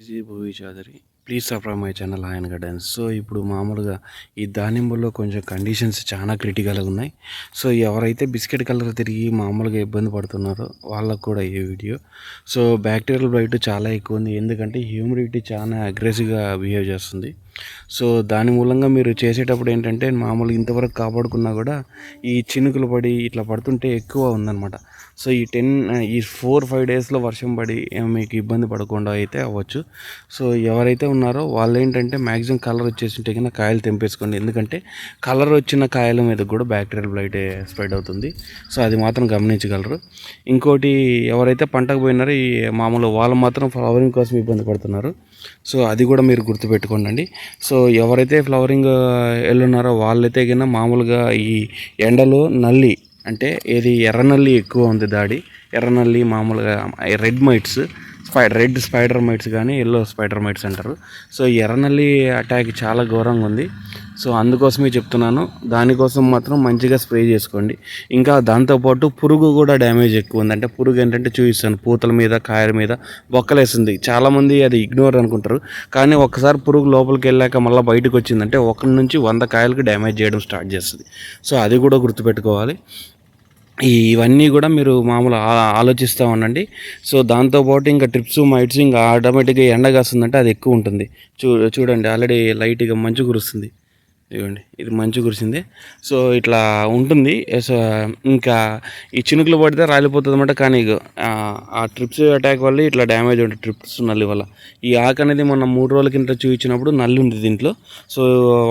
bizi bu icadı please subscribe my channel ఆయన guidance so ఇప్పుడు మామూలుగా ఈ దానిమ్మలో కొంచెం కండిషన్స్ చాలా క్రిటికల్గా ఉన్నాయి. సో ఎవరైతే బిస్కెట్ కలర్ తిరిగి మామూలుగా ఇబ్బంది పడుతున్నారో వాళ్ళకు కూడా ఈ వీడియో సో బ్యాక్టీరియల్ బ్లైట్ చాలా ఎక్కువ ఉంది. ఎందుకంటే హ్యూమిడిటీ చాలా అగ్రెసివ్గా బిహేవ్ చేస్తుంది. సో దాని మూలంగా మీరు చేసేటప్పుడు ఏంటంటే మామూలుగా ఇంతవరకు కాపాడుకున్నా కూడా ఈ చినుకులు పడి ఇట్లా పడుతుంటే ఎక్కువ ఉందన్నమాట. సో ఈ టెన్ ఈ ఫోర్ ఫైవ్ డేస్లో వర్షం పడి మీకు ఇబ్బంది పడకుండా అయితే అవ్వచ్చు. సో ఎవరైతే ఉన్నారో వాళ్ళు ఏంటంటే మ్యాక్సిమం కలర్ వచ్చేసింటే కన్నా కాయలు తెంపేసుకోండి. ఎందుకంటే కలర్ వచ్చిన కాయల మీద కూడా బ్యాక్టీరియల్ బ్లైట్ స్ప్రెడ్ అవుతుంది. సో అది మాత్రం గమనించగలరు. ఇంకోటి ఎవరైతే పంటకు పోయినారో ఈ మామూలు వాళ్ళు మాత్రం ఫ్లవరింగ్ కోసం ఇబ్బంది పడుతున్నారు. సో అది కూడా మీరు గుర్తుపెట్టుకోండి సో ఎవరైతే ఫ్లవరింగ్ వెళ్ళున్నారో వాళ్ళైతే కన్నా మామూలుగా ఈ ఎండలో నల్లి అంటే ఏది ఎర్రనల్లి ఎక్కువ ఉంది దాడి. ఎర్రనల్లి మామూలుగా red mites red spider mites కానీ ఎల్లో స్పైడర్ మైట్స్ అంటారు. సో ఎర్రనల్లి అటాక్ చాలా ఘోరంగా ఉంది. సో అందుకోసమే చెప్తున్నాను. దానికోసం మాత్రం మంచిగా స్ప్రే చేసుకోండి. ఇంకా దాంతోపాటు పురుగు కూడా డ్యామేజ్ ఎక్కువ ఉంది. అంటే పురుగు ఏంటంటే చూపిస్తాను. పూతల మీద కాయల మీద బొక్కలేస్తుంది. చాలామంది అది ఇగ్నోర్ అనుకుంటారు. కానీ ఒక్కసారి పురుగు లోపలికి వెళ్ళాక మళ్ళీ బయటకు వచ్చిందంటే ఒకరి నుంచి వంద కాయలకు డ్యామేజ్ చేయడం స్టార్ట్ చేస్తుంది. సో అది కూడా గుర్తుపెట్టుకోవాలి. ఇవన్నీ కూడా మీరు మామూలు ఆలోచిస్తూ ఉండండి. సో దాంతోపాటు ఇంకా ట్రిప్స్ మైట్స్ ఇంకా ఆటోమేటిక్గా ఎండ కాస్తుందంటే అది ఎక్కువ ఉంటుంది. చూ చూడండి ఆల్రెడీ లైట్గా మంచు కురుస్తుంది. ఇవ్వండి ఇది మంచి కురిసింది. సో ఇట్లా ఉంటుంది. సో ఇంకా ఈ చినుకులు పడితే రాలిపోతుంది అనమాట కానీ ఆ ట్రిప్స్ అటాక్ వల్ల ఇట్లా డ్యామేజ్ ఉంటుంది ట్రిప్స్ నల్లి వల్ల. ఈ ఆకు అనేది మొన్న మూడు రోజుల కింద చూపించినప్పుడు నల్లి ఉంది దీంట్లో. సో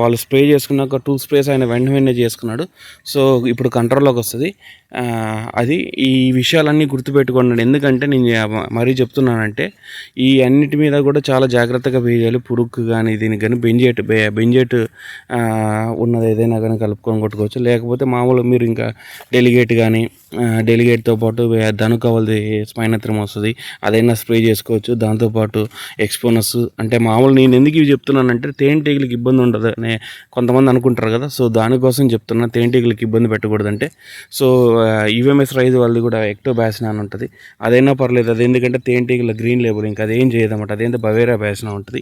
వాళ్ళు స్ప్రే చేసుకున్నాక టూ స్ప్రేస్ ఆయన వెంట వెంటనే చేసుకున్నాడు. సో ఇప్పుడు కంట్రోల్లోకి వస్తుంది. అది ఈ విషయాలన్నీ గుర్తుపెట్టుకున్నాడు ఎందుకంటే నేను మరీ చెప్తున్నానంటే ఈ అన్నిటి మీద కూడా చాలా జాగ్రత్తగా వేయాలి పురుగు కానీ దీనికి కానీ బెంజేట్ బెంజేట్ ఉన్నది ఏదైనా కానీ కలుపుకొని కొట్టుకోవచ్చు. లేకపోతే మామూలు మీరు ఇంకా డెలిగేట్ కానీ డెలిగేట్తో పాటు ధనుకవలది స్పైనత్రం వస్తుంది అదైనా స్ప్రే చేసుకోవచ్చు. దాంతోపాటు ఎక్స్పోనస్ అంటే మామూలు నేను ఎందుకు ఇవి చెప్తున్నానంటే తేనెటీగలకి ఇబ్బంది ఉండదు అని కొంతమంది అనుకుంటారు కదా. సో దానికోసం చెప్తున్నా తేనెటీగలకి ఇబ్బంది పెట్టకూడదంటే. సో యుఎంఎస్ రైజ్ వాళ్ళది కూడా ఎక్టో బ్యాసిన అని ఉంటుంది. అదైనా పర్లేదు అది ఎందుకంటే తేనెటీగల గ్రీన్ లేబుల్ ఇంకా అదేం చేయదన్నమాట. అదేంటే బవేరా బ్యాసిన ఉంటుంది.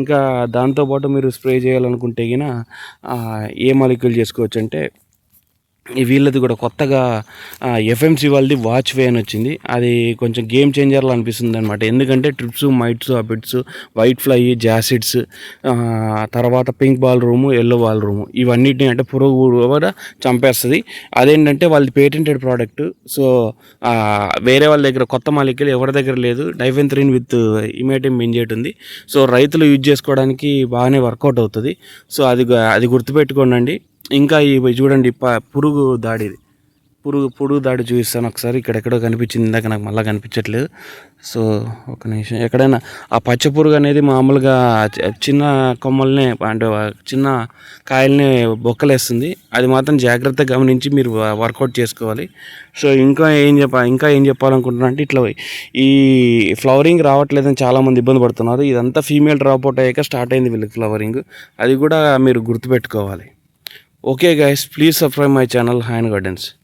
ఇంకా దాంతోపాటు మీరు స్ప్రే చేయాలనుకుంటే గిన ఏ మాలిక్యూల్ చేసుకోవచ్చు అంటే వీళ్ళది కూడా కొత్తగా ఎఫ్ఎంసి వాళ్ళది వాచ్ వే అని వచ్చింది. అది కొంచెం గేమ్ చేంజర్లో అనిపిస్తుంది అనమాట ఎందుకంటే thrips mites aphids white fly jassids తర్వాత pink bollworm yellow bollworm ఇవన్నిటిని అంటే పురుగు కూడా చంపేస్తుంది. అదేంటంటే వాళ్ళది పేటెంటెడ్ ప్రోడక్ట్ సో వేరే వాళ్ళ దగ్గర కొత్త మాలికలు ఎవరి దగ్గర లేదు. డైఫెన్త్రిన్ విత్ ఇమేటిమ్ బెంజేట్ ఉంది. సో రైతులు యూజ్ చేసుకోవడానికి బాగానే వర్కౌట్ అవుతుంది. సో అది అది గుర్తుపెట్టుకోండి ఇంకా ఇవి చూడండి పురుగు దాడిది పురుగు పురుగు దాడి చూపిస్తాను ఒకసారి. ఇక్కడెక్కడో కనిపించింది ఇందాక నాకు మళ్ళీ కనిపించట్లేదు. సో ఒక నిమిషం. ఎక్కడైనా ఆ పచ్చ పురుగు అనేది మామూలుగా చిన్న కొమ్మల్ని అంటే చిన్న కాయల్ని బొక్కలేస్తుంది. అది మాత్రం జాగ్రత్తగా గమనించి మీరు వర్కౌట్ చేసుకోవాలి. సో ఇంకా ఏం చెప్ప ఇంకా ఏం చెప్పాలనుకుంటున్నా అంటే ఇట్లా ఈ ఫ్లవరింగ్ రావట్లేదని చాలామంది ఇబ్బంది పడుతున్నారు. ఇదంతా ఫీమేల్ డ్రాప్అవుట్ అయ్యాక స్టార్ట్ అయింది వీళ్ళకి ఫ్లవరింగ్. అది కూడా మీరు గుర్తుపెట్టుకోవాలి. Okay guys, please subscribe my channel Hand Gardens.